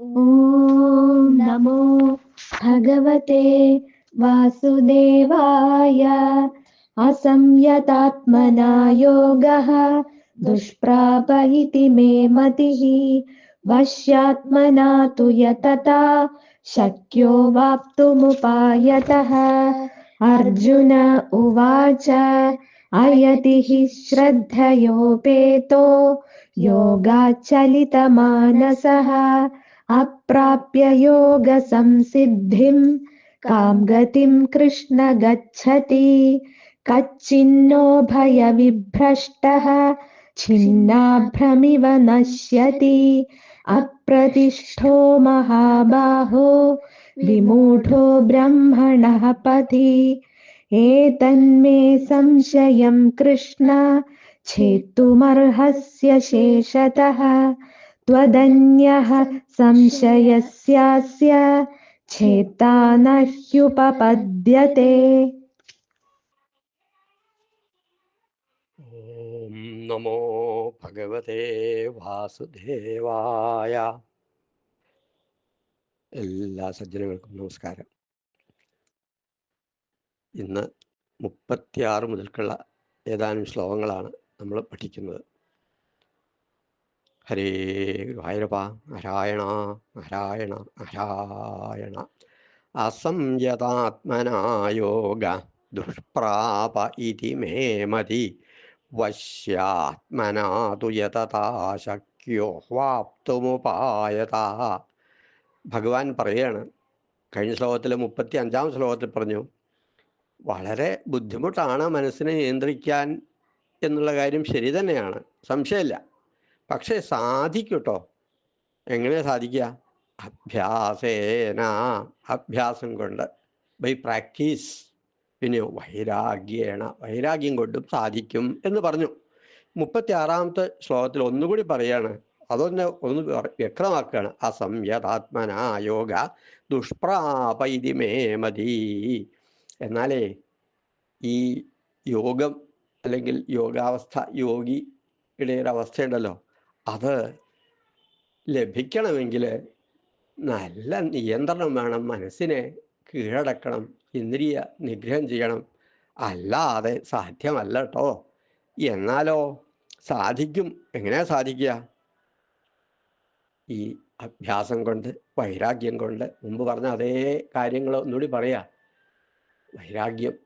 ॐ नमो भगवते वासुदेवाय। असंयतात्मना योगः दुष्प्राप इति मे मतिः, वश्यात्मना तु यतता, शक्यो वाप्तुमुपायतः। अर्जुन उवाच, अयतिः श्रद्धयोपेतो योगाच्चलितमानसः अप्राप्य योगसंसिद्धिं। कां गतिं कृष्ण गच्छति। कच्चिन्नो भयविभ्रष्टः, छिन्नाभ्रमिव नश्यति। अप्रतिष्ठो महाबाहो, विमूढो ब्रह्मणः पथि। एतन्मे संशयं कृष्ण, छेत्तुमर्हस्य शेषतः। त्वदन्यः संशयस्यास्य छेत्ता न ह्युपपद्यते ഓം നമോ ഭഗവതേ വാസുദേവായ എല്ലാ സജ്ജനങ്ങൾക്കും നമസ്കാരം ഇന്ന് മുപ്പത്തിയാറ് മുതൽക്കുള്ള ഏതാനും ശ്ലോകങ്ങളാണ് നമ്മൾ പഠിക്കുന്നത് ഹരേ ഗുരുവായൂരപ്പ നാരായണ നാരായണ നാരായണ. അസംയതാത്മനായോഗ ദുഷ്പ്രാപ ഇതി മേ മതി. വശ്യാത്മനാതു യതതാശക്യോ വാപ്തുമുപായത. ഭഗവാൻ പറയാണ് കഴിഞ്ഞ ശ്ലോകത്തിൽ മുപ്പത്തി അഞ്ചാം ശ്ലോകത്തിൽ പറഞ്ഞു വളരെ ബുദ്ധിമുട്ടാണ് മനസ്സിനെ നിയന്ത്രിക്കാൻ എന്നുള്ള കാര്യം ശരി തന്നെയാണ്. സംശയമില്ല. പക്ഷേ സാധിക്കൂട്ടോ. എങ്ങനെ സാധിക്കുക അഭ്യാസേന അഭ്യാസം കൊണ്ട്. By practice. പിന്നെ വൈരാഗ്യേണ. വൈരാഗ്യം കൊണ്ടും സാധിക്കും എന്ന് പറഞ്ഞു. മുപ്പത്തി ആറാമത്തെ ശ്ലോകത്തിൽ ഒന്നുകൂടി പറയാണ്. അതൊന്ന് ഒന്ന് വ്യക്തമാക്കുകയാണ്. അസംയതാത്മന യോഗ ദുഷ്പ്രാപൈതി മേ മതി. എന്നാലേ ഈ യോഗം അല്ലെങ്കിൽ യോഗാവസ്ഥ യോഗിയുടെ ഒരു അവസ്ഥയുണ്ടല്ലോ. അത് ലഭിക്കണമെങ്കിൽ നല്ല നിയന്ത്രണം വേണം മനസ്സിനെ കീഴടക്കണം ഇന്ദ്രിയ നിഗ്രഹം ചെയ്യണം. അല്ലാതെ സാധ്യമല്ല കേട്ടോ എന്നാലോ സാധിക്കും. എങ്ങനെയാ സാധിക്കുക? ഈ അഭ്യാസം കൊണ്ട് വൈരാഗ്യം കൊണ്ട് മുമ്പ് പറഞ്ഞ അതേ കാര്യങ്ങൾ ഒന്നുകൂടി പറയാ. വൈരാഗ്യം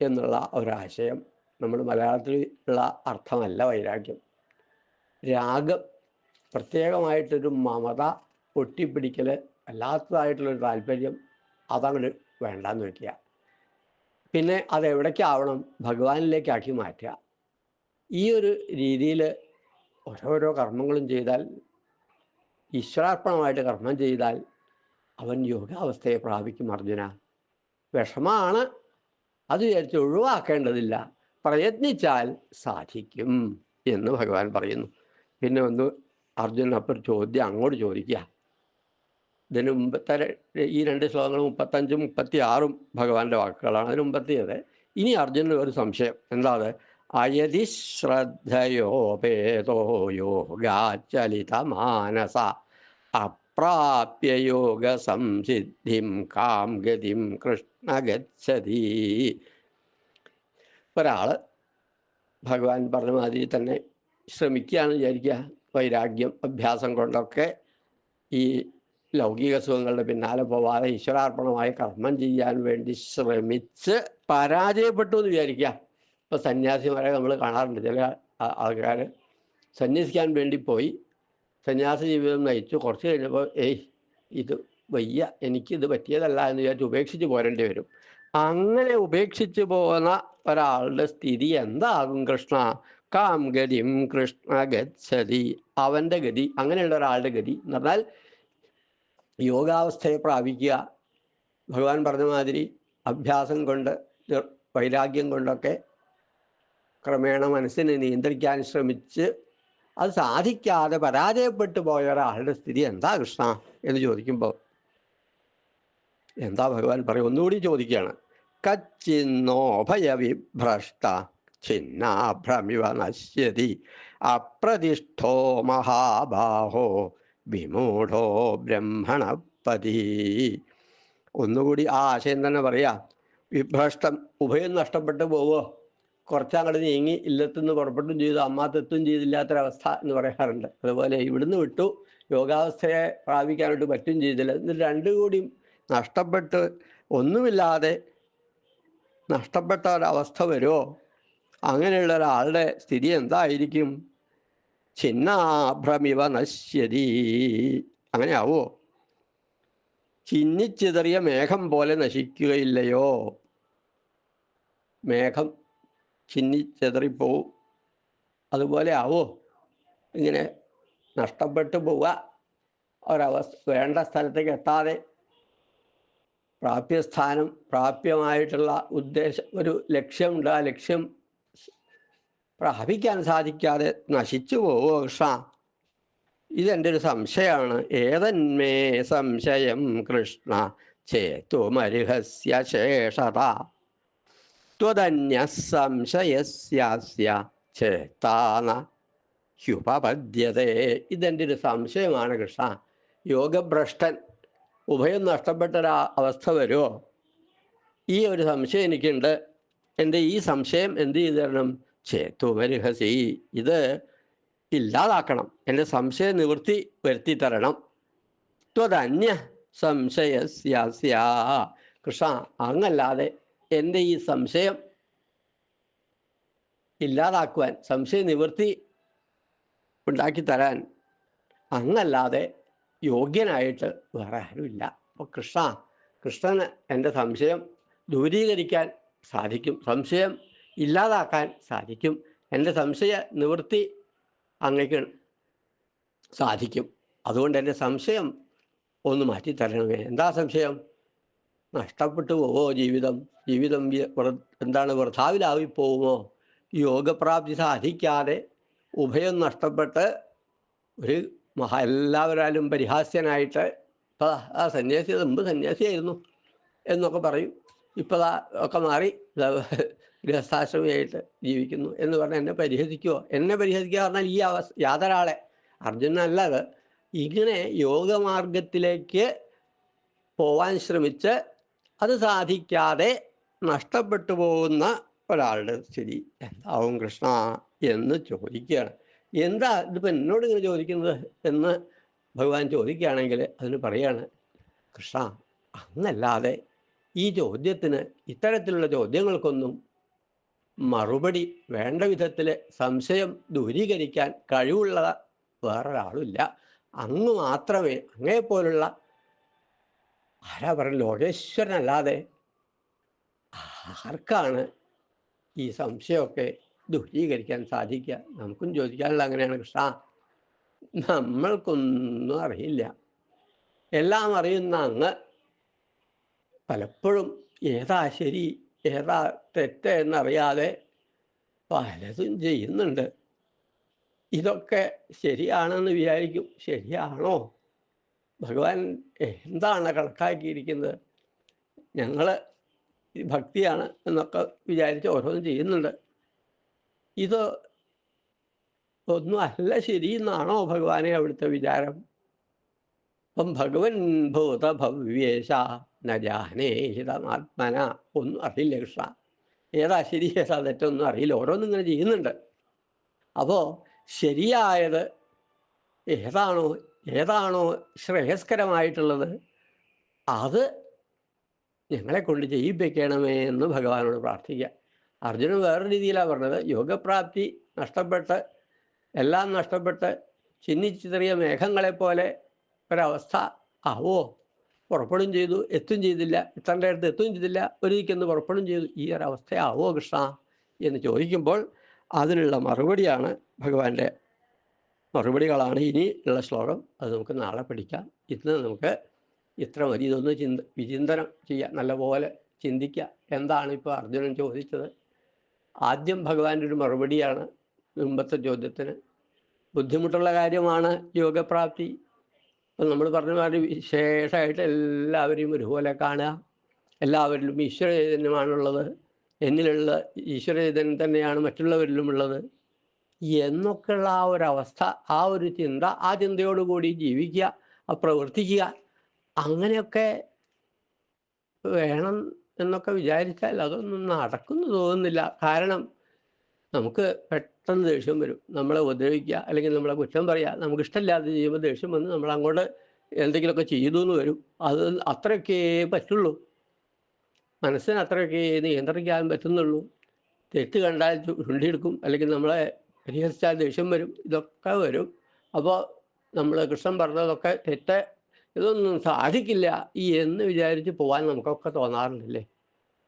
എന്നുള്ള ഒരാശയം നമ്മൾ മലയാളത്തിൽ ഉള്ള അർത്ഥമല്ല വൈരാഗ്യം. രാഗം പ്രത്യേകമായിട്ടൊരു മമത ഒട്ടിപ്പിടിക്കൽ അല്ലാത്തതായിട്ടുള്ളൊരു താല്പര്യം അതങ്ങോട്ട് വേണ്ടാന്ന് വയ്ക്കുക പിന്നെ അതെവിടേക്കാവണം ഭഗവാനിലേക്കാക്കി മാറ്റുക. ഈ ഒരു രീതിയിൽ ഓരോരോ കർമ്മങ്ങളും ചെയ്താൽ ഈശ്വരാർപ്പണമായിട്ട് കർമ്മം ചെയ്താൽ അവൻ യോഗാവസ്ഥയെ പ്രാപിക്കും അർജുന. വിഷമാണ് അത് വിചാരിച്ച് ഒഴിവാക്കേണ്ടതില്ല. പ്രയത്നിച്ചാൽ സാധിക്കും എന്ന് ഭഗവാൻ പറയുന്നു. പിന്നെ ഒന്ന് അർജുനൻ അപ്പുറം ചോദ്യം അങ്ങോട്ട് ചോദിക്കുക. ഇതിന് മുമ്പത്തെ ഈ രണ്ട് ശ്ലോകങ്ങൾ മുപ്പത്തഞ്ചും മുപ്പത്തി ആറും ഭഗവാന്റെ വാക്കുകളാണ്. അതിന് മുമ്പത്തേത് ഇനി അർജുനന് ഒരു സംശയം. എന്താ അത് അയതി ശ്രദ്ധയോപേതോ യോഗാചലിത മാനസ അപ്രാപ്യ യോഗ സംസിദ്ധിം കാം ഗതിം കൃഷ്ണ ഗച്ഛതി. ഒരാൾ ഭഗവാൻ പറഞ്ഞ മാതിരി തന്നെ ശ്രമിക്കുകയാണെന്ന് വിചാരിക്കുക. വൈരാഗ്യം അഭ്യാസം കൊണ്ടൊക്കെ ഈ ലൗകിക സുഖങ്ങളുടെ പിന്നാലെ പോവാതെ ഈശ്വരാർപ്പണമായ കർമ്മം ചെയ്യാൻ വേണ്ടി ശ്രമിച്ച് പരാജയപ്പെട്ടു എന്ന് വിചാരിക്കുക. ഇപ്പോൾ സന്യാസിമാരെ നമ്മൾ കാണാറുണ്ട്. ചില ആൾക്കാർ സന്യസിക്കാൻ വേണ്ടി പോയി. സന്യാസ ജീവിതം നയിച്ചു. കുറച്ച് കഴിഞ്ഞപ്പോൾ ഏയ് ഇത് വയ്യ. എനിക്കിത് പറ്റിയതല്ല എന്ന് വിചാരിച്ച് ഉപേക്ഷിച്ച് പോരേണ്ടി വരും. അങ്ങനെ ഉപേക്ഷിച്ച് പോകുന്ന ഒരാളുടെ സ്ഥിതി എന്താകും കൃഷ്ണ? കാം ഗതിം കൃഷ്ണ ഗതി അവന്റെ ഗതി അങ്ങനെയുള്ള ഒരാളുടെ ഗതി എന്ന് പറഞ്ഞാൽ യോഗാവസ്ഥയെ പ്രാപിക്കുക. ഭഗവാൻ പറഞ്ഞ മാതിരി അഭ്യാസം കൊണ്ട് വൈരാഗ്യം കൊണ്ടൊക്കെ ക്രമേണ മനസ്സിനെ നിയന്ത്രിക്കാൻ ശ്രമിച്ച് അത് സാധിക്കാതെ പരാജയപ്പെട്ടു പോയ ഒരാളുടെ സ്ഥിതി എന്താ കൃഷ്ണ എന്ന് ചോദിക്കുമ്പോൾ എന്താ ഭഗവാൻ പറയും? ഒന്നുകൂടി ചോദിക്കുകയാണ്. കച്ചിന്നോ ഭയവിഭ്രഷ്ട ഛിന്നാഭ്രമിവ നശ്യതി അപ്രതിഷ്ഠോ മഹാബാഹോ വിമൂഢോ ബ്രഹ്മണപതി. ഒന്നുകൂടി ആ ആശയം തന്നെ പറയാ. വിഭ്രഷ്ടം ഉഭയം നഷ്ടപ്പെട്ടു പോവോ? കുറച്ചങ്ങോട്ട് നീങ്ങി ഇല്ലത്തുനിന്ന് പുറപ്പെട്ടും ചെയ്തു അമ്മാത്തെത്തും ചെയ്തില്ലാത്തൊരവസ്ഥ എന്ന് പറയാറുണ്ട്. അതുപോലെ ഇവിടുന്ന് വിട്ടു യോഗാവസ്ഥയെ പ്രാപിക്കാനായിട്ട് പറ്റും ചെയ്തില്ല. എന്നിട്ട് രണ്ടു കൂടി നഷ്ടപ്പെട്ട് ഒന്നുമില്ലാതെ നഷ്ടപ്പെട്ട ഒരവസ്ഥ വരുമോ അങ്ങനെയുള്ള ഒരാളുടെ സ്ഥിതി എന്തായിരിക്കും? ചിന്നാഭ്രമിവ നശ്യതി. അങ്ങനെയാവോ? ചിന്നിച്ചിതറിയ മേഘം പോലെ നശിക്കുകയില്ലയോ? മേഘം ചിന്നിച്ചെതറിപ്പോവും അതുപോലെ ആവോ? ഇങ്ങനെ നഷ്ടപ്പെട്ടു പോവുക. ഒരവസ്ഥ വേണ്ട സ്ഥലത്തേക്ക് എത്താതെ പ്രാപ്യസ്ഥാനം പ്രാപ്യമായിട്ടുള്ള ഉദ്ദേശം ഒരു ലക്ഷ്യമുണ്ട്. ആ ലക്ഷ്യം പ്രാപിക്കാൻ സാധിക്കാതെ നശിച്ചു പോവോ കൃഷ്ണ ഇതെന്റെ ഒരു സംശയമാണ് ഏതന്മേ സംശയം കൃഷ്ണ? ചേത്തുമരുഹസ്യ ശേഷത. ത്വതന്യ സംശയസ്യാസ്യ ചേത്താന ഹ്യുപപദ്യതേ ഇതെന്റെ ഒരു സംശയമാണ് കൃഷ്ണ? യോഗഭ്രഷ്ടൻ ഉഭയം നഷ്ടപ്പെട്ട ഒരു അവസ്ഥ വരുമോ ഈ ഒരു സംശയം എനിക്കുണ്ട്. എന്റെ ഈ സംശയം എന്ത് ചെയ്തു തരണം ചേത്തുമരുഹസി ഇത് ഇല്ലാതാക്കണം. എന്റെ സംശയ നിവൃത്തി വരുത്തി തരണം ത്വതന്യ സംശയസ്യാസ്യ കൃഷ്ണ അങ്ങല്ലാതെ എന്റെ ഈ സംശയം ഇല്ലാതാക്കുവാൻ സംശയ നിവൃത്തി ഉണ്ടാക്കി തരാൻ അങ്ങല്ലാതെ യോഗ്യനായിട്ട് വേറെ ആരുമില്ല. അപ്പോൾ കൃഷ്ണ കൃഷ്ണന് എന്റെ സംശയം ദൂരീകരിക്കാൻ സാധിക്കും. സംശയം ഇല്ലാതാക്കാൻ സാധിക്കും. എന്റെ സംശയ നിവൃത്തി അങ്ങേക്ക് സാധിക്കും. അതുകൊണ്ട് എന്റെ സംശയം ഒന്ന് മാറ്റി തരണമേ. എന്താ സംശയം? നഷ്ടപ്പെട്ടു പോവോ ജീവിതം? ജീവിതം എന്താണ് വൃഥാവിലാവിപ്പോവുമോ? യോഗപ്രാപ്തി സാധിക്കാതെ ഉഭയം നഷ്ടപ്പെട്ട് ഒരു മഹാ എല്ലാവരാലും പരിഹാസ്യനായിട്ട് ഇപ്പം ആ സന്യാസി മുമ്പ് സന്യാസിയായിരുന്നു എന്നൊക്കെ പറയും. ഇപ്പോൾ ഒക്കെ മാറി. ഗൃഹസ്ഥാശ്രമിയായിട്ട് ജീവിക്കുന്നു എന്ന് പറഞ്ഞാൽ എന്നെ പരിഹസിക്കുമോ എന്നെ പരിഹസിക്കുക പറഞ്ഞാൽ ഈ അവസ്ഥ യാതൊരാളെ. അർജുനല്ലത് ഇങ്ങനെ യോഗമാർഗത്തിലേക്ക് പോവാൻ ശ്രമിച്ച് അത് സാധിക്കാതെ നഷ്ടപ്പെട്ടു പോകുന്ന ഒരാളുടെ സ്ഥിതി. എന്താവും കൃഷ്ണ എന്ന് ചോദിക്കുകയാണ്. എന്താ ഇതിപ്പോൾ എന്നോട് ഇങ്ങനെ ചോദിക്കുന്നത് എന്ന് ഭഗവാൻ ചോദിക്കുകയാണെങ്കിൽ അതിന് പറയാണ് കൃഷ്ണ അന്നല്ലാതെ ഈ ചോദ്യത്തിന് ഇത്തരത്തിലുള്ള ചോദ്യങ്ങൾക്കൊന്നും മറുപടി വേണ്ട വിധത്തിൽ സംശയം ദൂരീകരിക്കാൻ കഴിവുള്ള വേറൊരാളുമില്ല. അങ്ങ് മാത്രമേ അങ്ങേപ്പോലുള്ള ആരാ പറയുക ലോകേശ്വരനല്ലാതെ ആർക്കാണ് ഈ സംശയമൊക്കെ ദൂരീകരിക്കാൻ സാധിക്കുക? നമുക്കും ചോദിക്കാനുള്ള അങ്ങനെയാണ് കൃഷ്ണ. നമ്മൾക്കൊന്നും അറിയില്ല. എല്ലാം അറിയുന്ന അങ്ങ് പലപ്പോഴും ഏതാ ശരി ഏതാ തെറ്റ് എന്നറിയാതെ പലതും ചെയ്യുന്നുണ്ട്. ഇതൊക്കെ ശരിയാണെന്ന് വിചാരിക്കും. ശരിയാണോ? ഭഗവാൻ എന്താണ് കണക്കാക്കിയിരിക്കുന്നത്? ഞങ്ങൾ ഭക്തിയാണ് എന്നൊക്കെ വിചാരിച്ച് ഓരോന്നും ചെയ്യുന്നുണ്ട്. ഇത് ഒന്നും അല്ല ശരി എന്നാണോ ഭഗവാനെ അവിടുത്തെ വിചാരം? അപ്പം ഭഗവൻ ഭൂത ഭവ്യേശ നജാനേഹിതമാത്മന ഒന്നും അറിയില്ല കൃഷ്ണ. ഏതാ ശരി ഏതാ തെറ്റൊന്നും അറിയില്ല. ഓരോന്നും ഇങ്ങനെ ചെയ്യുന്നുണ്ട്. അപ്പോൾ ശരിയായത് ഏതാണോ ഏതാണോ ശ്രേയസ്കരമായിട്ടുള്ളത് അത് ഞങ്ങളെ കൊണ്ട് ചെയ്യിപ്പിക്കണമേ എന്ന് ഭഗവാനോട് പ്രാർത്ഥിക്കുക. അർജുനൻ വേറെ രീതിയിലാണ് പറഞ്ഞത്. യോഗപ്രാപ്തി നഷ്ടപ്പെട്ട് എല്ലാം നഷ്ടപ്പെട്ട് ചിന്നിച്ചിതറിയ മേഘങ്ങളെപ്പോലെ ഒരവസ്ഥ ആവോ? പുറപ്പെടും ചെയ്തു എത്തും ചെയ്തില്ല എത്തേണ്ട അടുത്ത് എത്തും ചെയ്തില്ല ഒരിക്കുന്നു പുറപ്പെടും ചെയ്തു. ഈ ഒരവസ്ഥയാവോ കൃഷ്ണ? എന്ന് ചോദിക്കുമ്പോൾ അതിനുള്ള മറുപടിയാണ് ഭഗവാന്റെ മറുപടികളാണ് ഇനി ഉള്ള ശ്ലോകം. അത് നമുക്ക് നാളെ പഠിക്കാം. ഇന്ന് നമുക്ക് ഇത്ര മതി. ഇതൊന്ന് ചിന്ത വിചിന്തനം ചെയ്യാം. നല്ലപോലെ ചിന്തിക്കുക. എന്താണ് ഇപ്പോൾ അർജുനൻ ചോദിച്ചത്? ആദ്യം ഭഗവാന്റെ ഒരു മറുപടിയാണ് മുമ്പത്തെ ചോദ്യത്തിന്. ബുദ്ധിമുട്ടുള്ള കാര്യമാണ് യോഗപ്രാപ്തി. ഇപ്പം നമ്മൾ പറഞ്ഞ മാതിരി വിശേഷമായിട്ട് എല്ലാവരെയും ഒരുപോലെ കാണുക. എല്ലാവരിലും ഈശ്വര ചൈതന്യമാണുള്ളത്. എന്നിലുള്ള ഈശ്വര ചൈതന്യം തന്നെയാണ് മറ്റുള്ളവരിലും ഉള്ളത് എന്നൊക്കെയുള്ള ആ ഒരവസ്ഥ ആ ഒരു ചിന്ത ആ ചിന്തയോടുകൂടി ജീവിക്കുക പ്രവർത്തിക്കുക അങ്ങനെയൊക്കെ വേണം എന്നൊക്കെ വിചാരിച്ചാൽ അതൊന്നും നടക്കുന്നു തോന്നുന്നില്ല. കാരണം നമുക്ക് പെട്ടെന്ന് ദേഷ്യം വരും. നമ്മളെ ഉപദ്രവിക്കുക അല്ലെങ്കിൽ നമ്മളെ കുറ്റം പറയുക നമുക്ക് ഇഷ്ടമില്ലാതെ ചെയ്യുമ്പോൾ ദേഷ്യം വന്ന് നമ്മൾ അങ്ങോട്ട് എന്തെങ്കിലുമൊക്കെ ചെയ്തു എന്ന് വരും. അത് അത്രയൊക്കെ പറ്റുള്ളൂ. മനസ്സിന് അത്രയൊക്കെ നിയന്ത്രിക്കാൻ പറ്റുന്നുള്ളൂ. തെറ്റ് കണ്ടാൽ ചുണ്ടിയെടുക്കും അല്ലെങ്കിൽ നമ്മളെ പരിഹസിച്ചാൽ ദേഷ്യം വരും. ഇതൊക്കെ വരും. അപ്പോൾ നമ്മൾ കൃഷ്ണൻ പറഞ്ഞതൊക്കെ തെറ്റ് ഇതൊന്നും സാധിക്കില്ല. ഈ എന്ന് വിചാരിച്ച് പോകാൻ നമുക്കൊക്കെ തോന്നാറുണ്ടല്ലേ?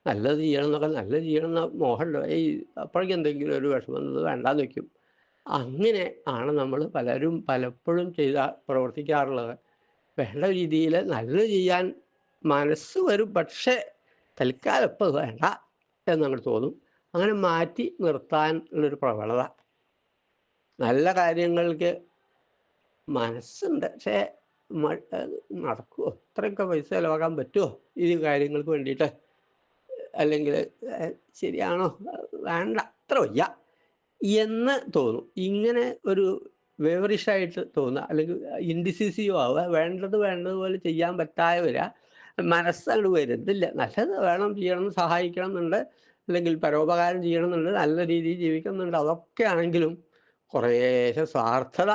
നല്ലത് ചെയ്യണം എന്നൊക്കെ നല്ലത് ചെയ്യണം എന്ന മോഹമുണ്ട് ഈ അപ്പോഴേക്കും എന്തെങ്കിലും ഒരു വിഷമം എന്നത് വേണ്ടാന്ന് വെക്കും. അങ്ങനെ ആണ് നമ്മൾ പലരും പലപ്പോഴും ചെയ്ത പ്രവർത്തിക്കാറുള്ളത്. വേണ്ട രീതിയിൽ നല്ലത് ചെയ്യാൻ മനസ്സ് വരും പക്ഷേ തൽക്കാലം ഇപ്പം അത് വേണ്ട എന്നങ്ങോട്ട് തോന്നും. അങ്ങനെ മാറ്റി നിർത്താൻ ഉള്ളൊരു പ്രവണത. നല്ല കാര്യങ്ങൾക്ക് മനസ്സുണ്ട് പക്ഷേ നടക്കുമോ അത്രയൊക്കെ പൈസ ചിലവാക്കാൻ പറ്റുമോ ഈ കാര്യങ്ങൾക്ക് വേണ്ടിയിട്ട്? അല്ലെങ്കിൽ ശരിയാണോ? വേണ്ട അത്ര വയ്യ. എന്ന് തോന്നും. ഇങ്ങനെ ഒരു വേവറിഷായിട്ട് തോന്നുക അല്ലെങ്കിൽ ഇൻഡിസിസീവ് ആവുക വേണ്ടത് വേണ്ടതുപോലെ ചെയ്യാൻ പറ്റാതെ മനസ്സങ്ങോട് വരുന്നില്ല. നല്ലത് വേണം ചെയ്യണം സഹായിക്കണം എന്നുണ്ട്. അല്ലെങ്കിൽ പരോപകാരം ചെയ്യണം എന്നുണ്ട് നല്ല രീതിയിൽ ജീവിക്കുന്നുണ്ട്. അതൊക്കെ ആണെങ്കിലും കുറേശ്ശെ സ്വാർത്ഥത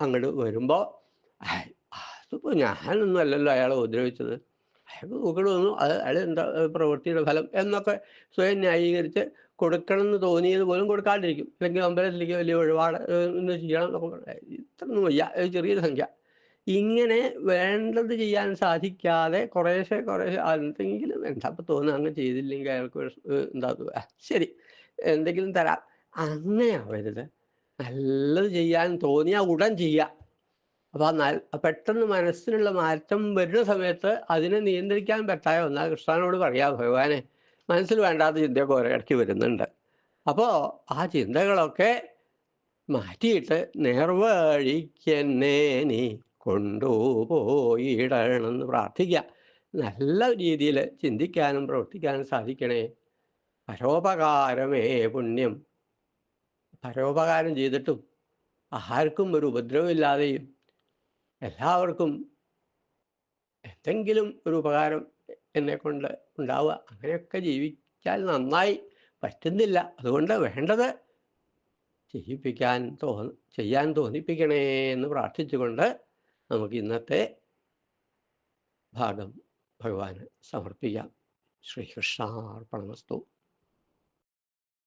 അങ്ങോട്ട് വരുമ്പോൾ അതിപ്പോൾ ഞാനൊന്നും അല്ലല്ലോ അയാളെ ഉപദ്രവിച്ചത്. വന്നു. അത് അയാൾ എന്താ പ്രവൃത്തിയുടെ ഫലം എന്നൊക്കെ സ്വയം ന്യായീകരിച്ച് കൊടുക്കണം എന്ന് തോന്നിയത് പോലും കൊടുക്കാണ്ടിരിക്കും. അല്ലെങ്കിൽ അമ്പലത്തിലേക്ക് വലിയ ഒഴിപാട് ഇന്ന് ചെയ്യണം പറഞ്ഞ്. ഇത്രയൊന്നും വയ്യ. ചെറിയ സംഖ്യ. ഇങ്ങനെ വേണ്ടത് ചെയ്യാൻ സാധിക്കാതെ കുറേശ്ശെ കുറേശ്ശെ എന്തെങ്കിലും എന്താ ഇപ്പം തോന്നുക അങ്ങ് ചെയ്തില്ലെങ്കിൽ അയാൾക്ക് എന്താ ശരി. എന്തെങ്കിലും തരാം. അങ്ങനെ ആവരുത്. നല്ലത് ചെയ്യാൻ തോന്നിയാൽ ഉടൻ ചെയ്യുക അപ്പോൾ പെട്ടെന്ന് മനസ്സിനുള്ള മാറ്റം വരുന്ന സമയത്ത് അതിനെ നിയന്ത്രിക്കാൻ പറ്റായ ഒന്നാ കൃഷ്ണനോട് പറയാ ഭഗവാനെ മനസ്സിൽ വേണ്ടാത്ത ചിന്തയൊക്കെ ഒരിടയ്ക്ക് വരുന്നുണ്ട്. അപ്പോൾ ആ ചിന്തകളൊക്കെ മാറ്റിയിട്ട് നേർവഴിക്കെന്നെ നീ കൊണ്ടുപോയിടണമെന്ന് പ്രാർത്ഥിക്കുക നല്ല രീതിയിൽ ചിന്തിക്കാനും പ്രവർത്തിക്കാനും സാധിക്കണേ. പരോപകാരമേ പുണ്യം. പരോപകാരം ചെയ്തിട്ടും ആർക്കും ഒരു ഉപദ്രവമില്ലാതെയും എല്ലാവർക്കും എന്തെങ്കിലും ഒരു ഉപകാരം എന്നെ കൊണ്ട് ഉണ്ടാവുക. അങ്ങനെയൊക്കെ ജീവിച്ചാൽ നന്നായി പറ്റുന്നില്ല. അതുകൊണ്ട് വേണ്ടത് ചെയ്യിപ്പിക്കാൻ തോ ചെയ്യാൻ തോന്നിപ്പിക്കണേ എന്ന് പ്രാർത്ഥിച്ചുകൊണ്ട് നമുക്ക് ഇന്നത്തെ ഭാഗം ഭഗവാന് സമർപ്പിക്കാം. ശ്രീകൃഷ്ണാർപ്പണമസ്തു